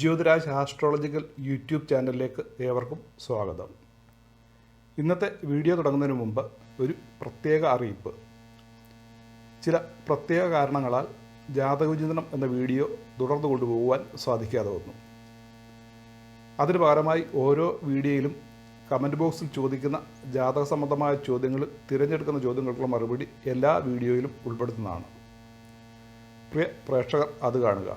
Jyothiraj astrological YouTube ചാനലിലേക്ക് ഏവർക്കും സ്വാഗതം. ഇന്നത്തെ വീഡിയോ തുടങ്ങുന്നതിന് മുമ്പ് ഒരു പ്രത്യേക അറിയിപ്പ്. ചില പ്രത്യേക കാരണങ്ങളാൽ ജാതകവിചിന്തനം എന്ന വീഡിയോ തുടർന്നു കൊണ്ടുപോകുവാൻ സാധിക്കാതെ വന്നു. അതിന് പകരമായി ഓരോ വീഡിയോയിലും കമന്റ് ബോക്സിൽ ചോദിക്കുന്ന ജാതക സംബന്ധമായ ചോദ്യങ്ങൾ തിരഞ്ഞെടുക്കുന്ന ചോദ്യങ്ങൾക്കുള്ള മറുപടി എല്ലാ വീഡിയോയിലും ഉൾപ്പെടുത്തുന്നതാണ്. പ്രിയ പ്രേക്ഷകർ അത് കാണുക.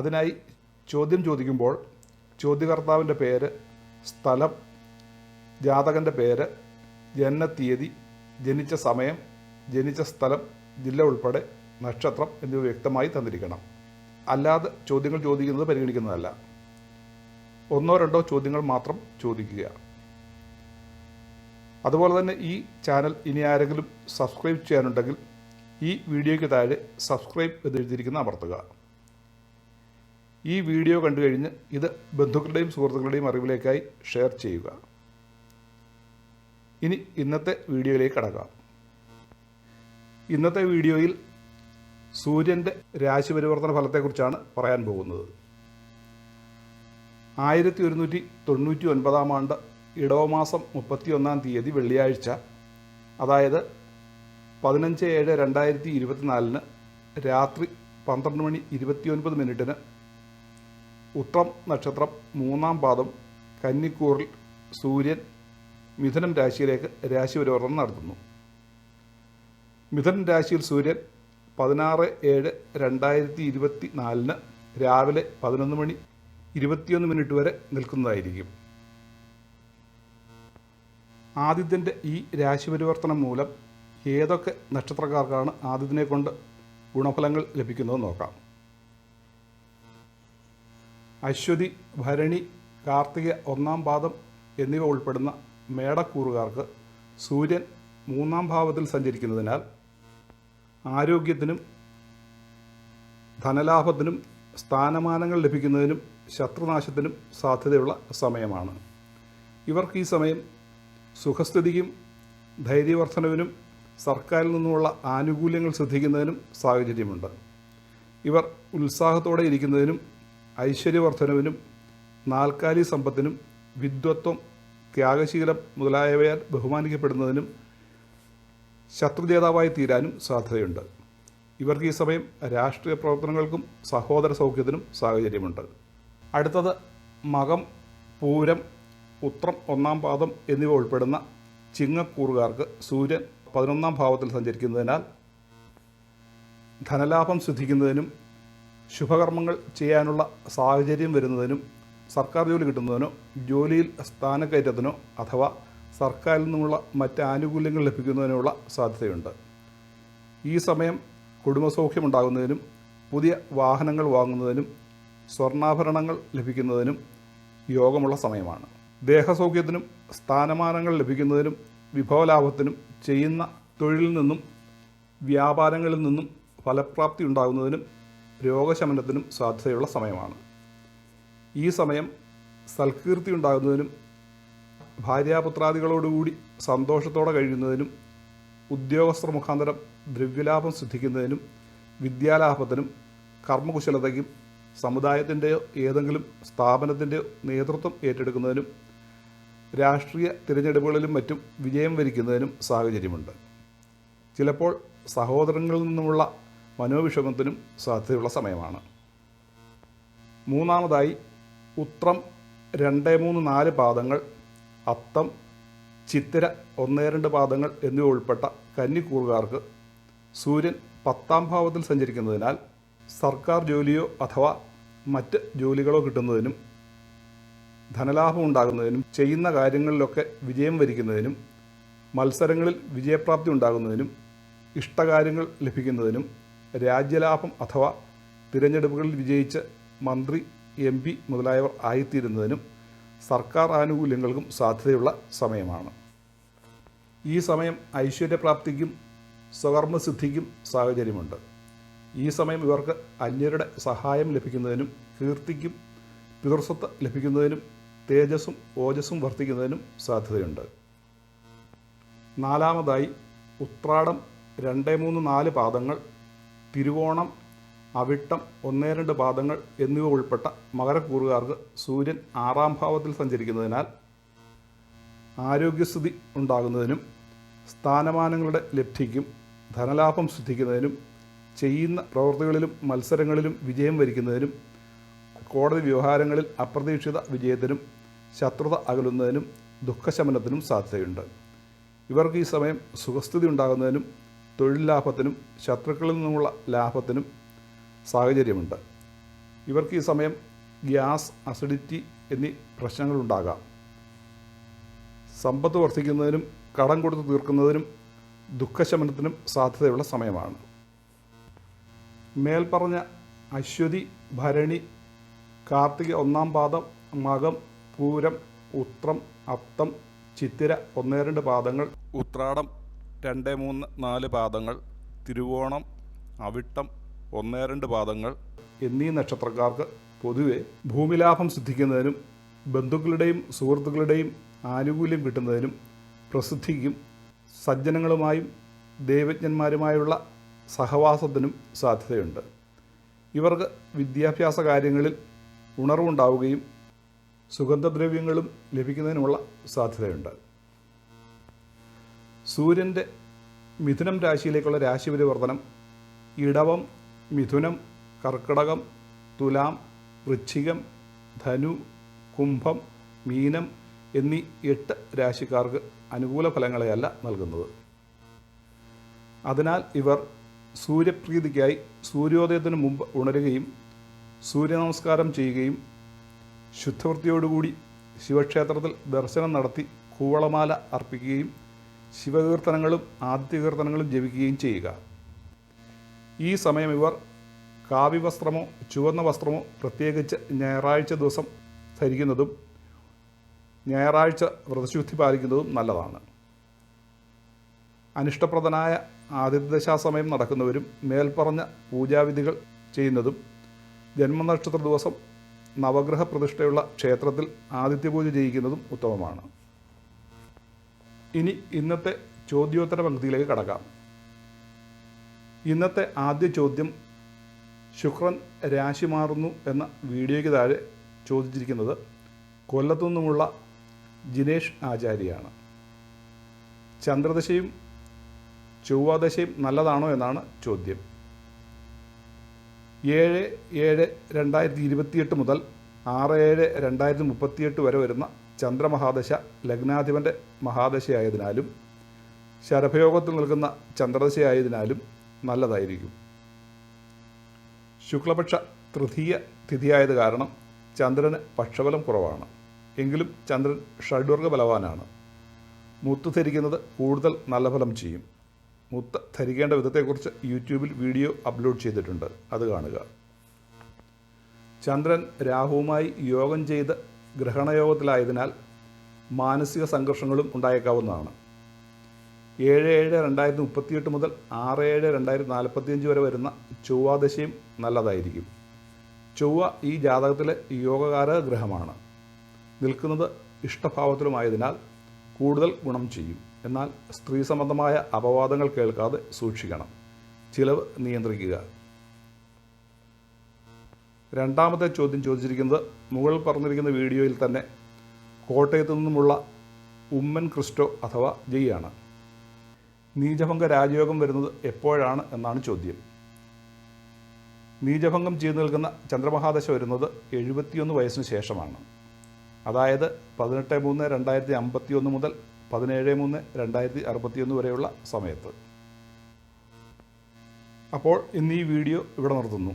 അതിനായി ചോദ്യം ചോദിക്കുമ്പോൾ ചോദ്യകർത്താവിന്റെ പേര് സ്ഥലം ജാതകന്റെ പേര് ജനനത്തീയതി ജനിച്ച സമയം ജനിച്ച സ്ഥലം ജില്ല ഉൾപ്പെടെ നക്ഷത്രം എന്നിവ വ്യക്തമായി തന്നിരിക്കണം. അല്ലാതെ ചോദ്യങ്ങൾ ചോദിക്കുന്നത് പരിഗണിക്കുന്നതല്ല. ഒന്നോ രണ്ടോ ചോദ്യങ്ങൾ മാത്രം ചോദിക്കുക. അതുപോലെ തന്നെ ഈ ചാനൽ ഇനി ആരെങ്കിലും സബ്സ്ക്രൈബ് ചെയ്യാനുണ്ടെങ്കിൽ ഈ വീഡിയോയ്ക്ക് താഴെ സബ്സ്ക്രൈബ് എന്ന് എഴുതിയിരിക്കുന്ന അമർത്തുക. ഈ വീഡിയോ കണ്ടു കഴിഞ്ഞ് ഇത് ബന്ധുക്കളുടെയും സുഹൃത്തുക്കളുടെയും അറിവിലേക്കായി ഷെയർ ചെയ്യുക. ഇനി ഇന്നത്തെ വീഡിയോയിലേക്ക് കടക്കാം. ഇന്നത്തെ വീഡിയോയിൽ സൂര്യന്റെ രാശി പരിവർത്തന ഫലത്തെക്കുറിച്ചാണ് പറയാൻ പോകുന്നത്. ആയിരത്തി ഒരുന്നൂറ്റി തൊണ്ണൂറ്റി ഒൻപതാം ആണ്ട് ഇടവമാസം മുപ്പത്തി ഒന്നാം തീയതി വെള്ളിയാഴ്ച അതായത് പതിനഞ്ച് ഏഴ് രണ്ടായിരത്തി ഇരുപത്തിനാലിന് രാത്രി പന്ത്രണ്ട് മണി ഇരുപത്തിയൊൻപത് മിനിറ്റിന് ഉത്രം നക്ഷത്രം മൂന്നാം പാദം കന്നിക്കൂറിൽ സൂര്യൻ മിഥുനം രാശിയിലേക്ക് രാശി പരിവർത്തനം നടത്തുന്നു. മിഥുനം രാശിയിൽ സൂര്യൻ പതിനാറ് ഏഴ് രണ്ടായിരത്തി ഇരുപത്തി നാലിന് രാവിലെ പതിനൊന്ന് മണി ഇരുപത്തിയൊന്ന് മിനിറ്റ് വരെ നിൽക്കുന്നതായിരിക്കും. ആദിത്യന്റെ ഈ രാശി പരിവർത്തനം മൂലം ഏതൊക്കെ നക്ഷത്രക്കാർക്കാണ് ആദിത്യനെ കൊണ്ട് ഗുണഫലങ്ങൾ ലഭിക്കുന്നത് നോക്കാം. അശ്വതി ഭരണി കാർത്തിക ഒന്നാം പാദം എന്നിവ ഉൾപ്പെടുന്ന മേടക്കൂറുകാർക്ക് സൂര്യൻ മൂന്നാം ഭാവത്തിൽ സഞ്ചരിക്കുന്നതിനാൽ ആരോഗ്യത്തിനും ധനലാഭത്തിനും സ്ഥാനമാനങ്ങൾ ലഭിക്കുന്നതിനും ശത്രുനാശത്തിനും സാധ്യതയുള്ള സമയമാണ്. ഇവർക്ക് ഈ സമയം സുഖസ്ഥിതിക്കും ധൈര്യവർദ്ധനവിനും സർക്കാരിൽ നിന്നുമുള്ള ആനുകൂല്യങ്ങൾ ശ്രദ്ധിക്കുന്നതിനും സാഹചര്യമുണ്ട്. ഇവർ ഉത്സാഹത്തോടെ ഇരിക്കുന്നതിനും ഐശ്വര്യവർദ്ധനവിനും നാൽക്കാലി സമ്പത്തിനും വിദ്വത്വം ത്യാഗശീലം മുതലായവയാൽ ബഹുമാനിക്കപ്പെടുന്നതിനും ശത്രുജേതാവായി തീരാനും സാധ്യതയുണ്ട്. ഇവർക്ക് ഈ സമയം രാഷ്ട്രീയ പ്രവർത്തനങ്ങൾക്കും സഹോദര സൗഖ്യത്തിനും സാഹചര്യമുണ്ട്. അടുത്തത് മകം പൂരം ഉത്രം ഒന്നാം പാദം എന്നിവ ഉൾപ്പെടുന്ന ചിങ്ങക്കൂറുകാർക്ക് സൂര്യൻ പതിനൊന്നാം ഭാവത്തിൽ സഞ്ചരിക്കുന്നതിനാൽ ധനലാഭം സിദ്ധിക്കുന്നതിനും ശുഭകർമ്മങ്ങൾ ചെയ്യാനുള്ള സാഹചര്യം വരുന്നതിനും സർക്കാർ ജോലി കിട്ടുന്നതിനോ ജോലിയിൽ സ്ഥാനക്കയറ്റത്തിനോ അഥവാ സർക്കാരിൽ നിന്നുള്ള മറ്റ് ആനുകൂല്യങ്ങൾ ലഭിക്കുന്നതിനുള്ള സാധ്യതയുണ്ട്. ഈ സമയം കുടുംബസൗഖ്യമുണ്ടാകുന്നതിനും പുതിയ വാഹനങ്ങൾ വാങ്ങുന്നതിനും സ്വർണാഭരണങ്ങൾ ലഭിക്കുന്നതിനും യോഗമുള്ള സമയമാണ്. ദേഹസൗഖ്യത്തിനും സ്ഥാനമാനങ്ങൾ ലഭിക്കുന്നതിനും വിഭവലാഭത്തിനും ചെയ്യുന്ന തൊഴിലിൽ നിന്നും വ്യാപാരങ്ങളിൽ നിന്നും ഫലപ്രാപ്തി ഉണ്ടാകുന്നതിനും രോഗശമനത്തിനും സാധ്യതയുള്ള സമയമാണ്. ഈ സമയം സൽകീർത്തി ഉണ്ടാകുന്നതിനും ഭാര്യാപുത്രാദികളോടുകൂടി സന്തോഷത്തോടെ കഴിയുന്നതിനും ഉദ്യോഗസ്ഥർ മുഖാന്തരം ദ്രവ്യലാഭം സിദ്ധിക്കുന്നതിനും വിദ്യാലാഭത്തിനും കർമ്മകുശലതയ്ക്കും സമുദായത്തിന്റെയോ ഏതെങ്കിലും സ്ഥാപനത്തിന്റെയോ നേതൃത്വം ഏറ്റെടുക്കുന്നതിനും രാഷ്ട്രീയ തിരഞ്ഞെടുപ്പുകളിലും മറ്റും വിജയം വരിക്കുന്നതിനും സാഹചര്യമുണ്ട്. ചിലപ്പോൾ സഹോദരങ്ങളിൽ നിന്നുമുള്ള മനോവിഷമത്തിനും സാധ്യതയുള്ള സമയമാണ്. മൂന്നാമതായി ഉത്രം രണ്ട് മൂന്ന് നാല് പാദങ്ങൾ അത്തം ചിത്തിര ഒന്നേ രണ്ട് പാദങ്ങൾ എന്നിവ ഉൾപ്പെട്ട കന്നിക്കൂറുകാർക്ക് സൂര്യൻ പത്താം ഭാവത്തിൽ സഞ്ചരിക്കുന്നതിനാൽ സർക്കാർ ജോലിയോ അഥവാ മറ്റ് ജോലികളോ കിട്ടുന്നതിനും ധനലാഭം ഉണ്ടാകുന്നതിനും ചെയ്യുന്ന കാര്യങ്ങളിലൊക്കെ വിജയം വരിക്കുന്നതിനും മത്സരങ്ങളിൽ വിജയപ്രാപ്തി ഉണ്ടാകുന്നതിനും ഇഷ്ടകാര്യങ്ങൾ ലഭിക്കുന്നതിനും രാജ്യലാഭം അഥവാ തിരഞ്ഞെടുപ്പുകളിൽ വിജയിച്ച് മന്ത്രി എം പി മുതലായവർ ആയിത്തീരുന്നതിനും സർക്കാർ ആനുകൂല്യങ്ങൾക്കും സാധ്യതയുള്ള സമയമാണ്. ഈ സമയം ഐശ്വര്യപ്രാപ്തിക്കും സ്വകർമ്മസിദ്ധിക്കും സാഹചര്യമുണ്ട്. ഈ സമയം ഇവർക്ക് അന്യരുടെ സഹായം ലഭിക്കുന്നതിനും കീർത്തിക്കും പിതൃസ്വത്ത് ലഭിക്കുന്നതിനും തേജസ്സും ഓജസ്സും വർദ്ധിക്കുന്നതിനും സാധ്യതയുണ്ട്. നാലാമതായി ഉത്രാടം രണ്ട് മൂന്ന് നാല് പാദങ്ങൾ തിരുവോണം അവിട്ടം ഒന്നേ രണ്ട് പാദങ്ങൾ എന്നിവ ഉൾപ്പെട്ട മകരക്കൂറുകാർക്ക് സൂര്യൻ ആറാം ഭാവത്തിൽ സഞ്ചരിക്കുന്നതിനാൽ ആരോഗ്യസ്ഥിതി ഉണ്ടാകുന്നതിനും സ്ഥാനമാനങ്ങളുടെ ലബ്ധിക്കും ധനലാഭം സിദ്ധിക്കുന്നതിനും ചെയ്യുന്ന പ്രവൃത്തികളിലും മത്സരങ്ങളിലും വിജയം വരിക്കുന്നതിനും കോടതി വ്യവഹാരങ്ങളിൽ അപ്രതീക്ഷിത വിജയത്തിനും ശത്രുത അകലുന്നതിനും ദുഃഖശമനത്തിനും സാധ്യതയുണ്ട്. ഇവർക്ക് ഈ സമയം സുഖസ്ഥിതി ഉണ്ടാകുന്നതിനും തൊഴിൽ ലാഭത്തിനും ശത്രുക്കളിൽ നിന്നുമുള്ള ലാഭത്തിനും സാഹചര്യമുണ്ട്. ഇവർക്ക് ഈ സമയം ഗ്യാസ് അസിഡിറ്റി എന്നീ പ്രശ്നങ്ങളുണ്ടാകാം. സമ്പത്ത് വർദ്ധിക്കുന്നതിനും കടം കൊടുത്ത് തീർക്കുന്നതിനും ദുഃഖശമനത്തിനും സാധ്യതയുള്ള സമയമാണ്. മേൽപ്പറഞ്ഞ അശ്വതി ഭരണി കാർത്തിക ഒന്നാം പാദം മകം പൂരം ഉത്രം അത്തം ചിത്തിര ഒന്നേ രണ്ട് പാദങ്ങൾ ഉത്രാടം രണ്ട് മൂന്ന് നാല് പാദങ്ങൾ തിരുവോണം അവിട്ടം ഒന്നേ രണ്ട് പാദങ്ങൾ എന്നീ നക്ഷത്രക്കാർക്ക് പൊതുവെ ഭൂമിലാഭം സിദ്ധിക്കുന്നതിനും ബന്ധുക്കളുടെയും സുഹൃത്തുക്കളുടെയും ആനുകൂല്യം കിട്ടുന്നതിനും പ്രസിദ്ധിക്കും സജ്ജനങ്ങളുമായും ദൈവജ്ഞന്മാരുമായുള്ള സഹവാസത്തിനും സാധ്യതയുണ്ട്. ഇവർക്ക് വിദ്യാഭ്യാസ കാര്യങ്ങളിൽ ഉണർവുണ്ടാവുകയും സുഗന്ധദ്രവ്യങ്ങളും ലഭിക്കുന്നതിനുള്ള സാധ്യതയുണ്ട്. സൂര്യന്റെ മിഥുനം രാശിയിലേക്കുള്ള രാശിപരിവർത്തനം ഇടവം മിഥുനം കർക്കിടകം തുലാം വൃശ്ചികം ധനു കുംഭം മീനം എന്നീ എട്ട് രാശിക്കാർക്ക് അനുകൂല ഫലങ്ങളെയല്ല നൽകുന്നത്. അതിനാൽ ഇവർ സൂര്യപ്രീതിക്കായി സൂര്യോദയത്തിന് മുമ്പ് ഉണരുകയും സൂര്യനമസ്കാരം ചെയ്യുകയും ശുദ്ധവൃത്തിയോടുകൂടി ശിവക്ഷേത്രത്തിൽ ദർശനം നടത്തി കൂവളമാല അർപ്പിക്കുകയും ശിവകീർത്തനങ്ങളും ആദിത്യകീർത്തനങ്ങളും ജപിക്കുകയും ചെയ്യുക. ഈ സമയം ഇവർ കാവ്യവസ്ത്രമോ ചുവന്ന വസ്ത്രമോ പ്രത്യേകിച്ച് ഞായറാഴ്ച ദിവസം ധരിക്കുന്നതും ഞായറാഴ്ച വ്രതശുദ്ധി പാലിക്കുന്നതും നല്ലതാണ്. അനിഷ്ടപ്രദനായ ആദിത്യദശാസമയം നടക്കുന്നവരും മേൽപ്പറഞ്ഞ പൂജാവിധികൾ ചെയ്യുന്നതും ജന്മനക്ഷത്ര ദിവസം നവഗ്രഹ പ്രതിഷ്ഠയുള്ള ക്ഷേത്രത്തിൽ ആദിത്യപൂജ ചെയ്യിക്കുന്നതും ഉത്തമമാണ്. ഇനി ഇന്നത്തെ ചോദ്യോത്തര പങ്ക്തിയിലേക്ക് കടക്കാം. ഇന്നത്തെ ആദ്യ ചോദ്യം ശുക്രൻ രാശി മാറുന്നു എന്ന വീഡിയോയ്ക്ക് താഴെ ചോദിച്ചിരിക്കുന്നത് കൊല്ലത്തു നിന്നുമുള്ള ജിനേഷ് ആചാര്യാണ് ചന്ദ്രദശയും ചൊവ്വാദശയും നല്ലതാണോ എന്നാണ് ചോദ്യം. ഏഴ് ഏഴ് രണ്ടായിരത്തി ഇരുപത്തിയെട്ട് മുതൽ ആറ് ഏഴ് രണ്ടായിരത്തി മുപ്പത്തിയെട്ട് വരെ വരുന്ന ചന്ദ്രമഹാദശ ലഗ്നാധിപന്റെ മഹാദശയായതിനാലും ശരഭയോഗത്തിൽ നിൽക്കുന്ന ചന്ദ്രദശയായതിനാലും നല്ലതായിരിക്കും. ശുക്ലപക്ഷ തൃതീയ തിഥിയായത് കാരണം ചന്ദ്രന് പക്ഷബലം കുറവാണ്. എങ്കിലും ചന്ദ്രൻ ഷഡ്വർഗ ബലവാനാണ്. മുത്ത് ധരിക്കുന്നത് കൂടുതൽ നല്ല ഫലം ചെയ്യും. മുത്ത് ധരിക്കേണ്ട വിധത്തെക്കുറിച്ച് യൂട്യൂബിൽ വീഡിയോ അപ്ലോഡ് ചെയ്തിട്ടുണ്ട്. അത് കാണുക. ചന്ദ്രൻ രാഹുവുമായി യോഗം ചെയ്ത് ഗ്രഹണയോഗത്തിലായതിനാൽ മാനസിക സംഘർഷങ്ങളും ഉണ്ടായേക്കാവുന്നതാണ്. ഏഴ് ഏഴ് രണ്ടായിരത്തി മുപ്പത്തിയെട്ട് മുതൽ ആറ് ഏഴ് രണ്ടായിരത്തി നാൽപ്പത്തിയഞ്ച് വരെ വരുന്ന ചൊവ്വാദശയും നല്ലതായിരിക്കും. ചൊവ്വ ഈ ജാതകത്തിലെ യോഗകാരക ഗ്രഹമാണ്. നിൽക്കുന്നത് ഇഷ്ടഭാവത്തിലുമായതിനാൽ കൂടുതൽ ഗുണം ചെയ്യും. എന്നാൽ സ്ത്രീ സംബന്ധമായ അപവാദങ്ങൾ കേൾക്കാതെ സൂക്ഷിക്കണം. ചിലവ് നിയന്ത്രിക്കുക. രണ്ടാമത്തെ ചോദ്യം ചോദിച്ചിരിക്കുന്നത് മുകളിൽ പറഞ്ഞിരിക്കുന്ന വീഡിയോയിൽ തന്നെ കോട്ടയത്തു നിന്നുമുള്ള ഉമ്മൻ ക്രിസ്റ്റോ അഥവാ ജയ്യാണ് നീചഭംഗ രാജയോഗം വരുന്നത് എപ്പോഴാണ് എന്നാണ് ചോദ്യം. നീചഭംഗം ചെയ്തു നിൽക്കുന്ന ചന്ദ്രമഹാദശ വരുന്നത് എഴുപത്തിയൊന്ന് വയസ്സിന് ശേഷമാണ്. അതായത് പതിനെട്ട് മൂന്ന് രണ്ടായിരത്തി അമ്പത്തി ഒന്ന് മുതൽ പതിനേഴ് മൂന്ന് രണ്ടായിരത്തി അറുപത്തിയൊന്ന് വരെയുള്ള സമയത്ത്. അപ്പോൾ ഇന്ന് ഈ വീഡിയോ ഇവിടെ നിർത്തുന്നു.